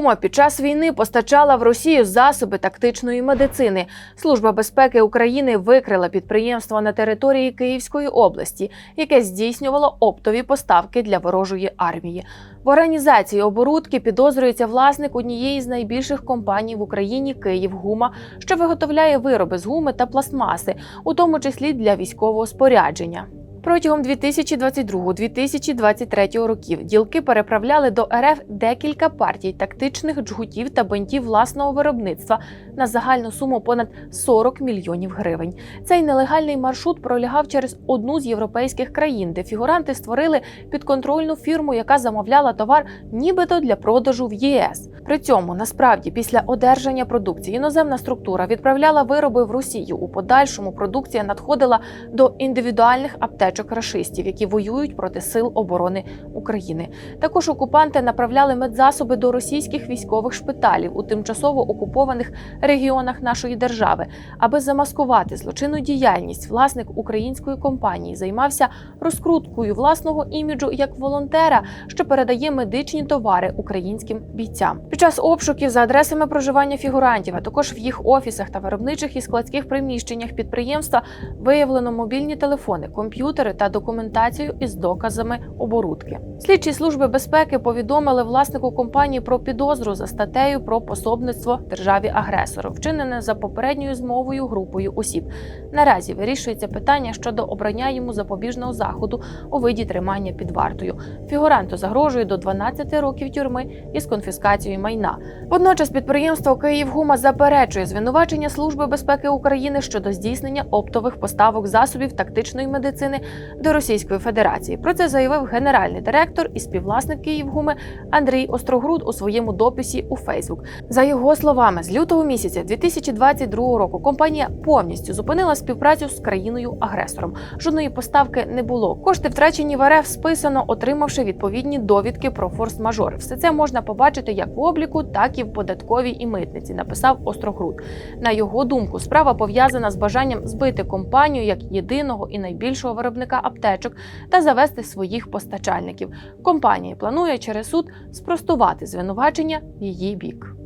Київгума під час війни постачала в Росію засоби тактичної медицини. Служба безпеки України викрила підприємство на території Київської області, яке здійснювало оптові поставки для ворожої армії. В організації оборудки підозрюється власник однієї з найбільших компаній в Україні Київгума, що виготовляє вироби з гуми та пластмаси, у тому числі для військового спорядження. Протягом 2022-2023 років ділки переправляли до РФ декілька партій тактичних джгутів та бинтів власного виробництва на загальну суму понад 40 мільйонів гривень. Цей нелегальний маршрут пролягав через одну з європейських країн, де фігуранти створили підконтрольну фірму, яка замовляла товар нібито для продажу в ЄС. При цьому насправді після одержання продукції іноземна структура відправляла вироби в Росію. У подальшому продукція надходила до індивідуальних аптечок рашистів, які воюють проти сил оборони України. Також окупанти направляли медзасоби до російських військових шпиталів у тимчасово окупованих регіонах нашої держави. Аби замаскувати злочинну діяльність, власник української компанії займався розкруткою власного іміджу як волонтера, що передає медичні товари українським бійцям. Під час обшуків за адресами проживання фігурантів, а також в їх офісах та виробничих і складських приміщеннях підприємства виявлено мобільні телефони, комп'ютери та документацію із доказами оборудки. Слідчі служби безпеки повідомили власнику компанії про підозру за статтею про пособництво державі агресору, вчинене за попередньою змовою групою осіб. Наразі вирішується питання щодо обрання йому запобіжного заходу у виді тримання під вартою. Фігуранту загрожує до 12 років тюрми із конфіскацією майна. Водночас підприємство Київгума заперечує звинувачення Служби безпеки України щодо здійснення оптових поставок засобів тактичної медицини до Російської Федерації. Про це заявив генеральний директор і співвласник Київгуми Андрій Острогруд у своєму дописі у Фейсбук. За його словами, з лютого місяця 2022 року компанія повністю зупинила співпрацю з країною-агресором. Жодної поставки не було. Кошти втрачені в РФ списано, отримавши відповідні довідки про форс-мажори. Все це можна побачити як в обліку, так і в податковій і митниці. Написав Острогруд. На його думку, справа пов'язана з бажанням збити компанію як єдиного і найбільшого виробника аптечок та завести своїх постачальників. Компанія планує через суд спростувати звинувачення в її бік.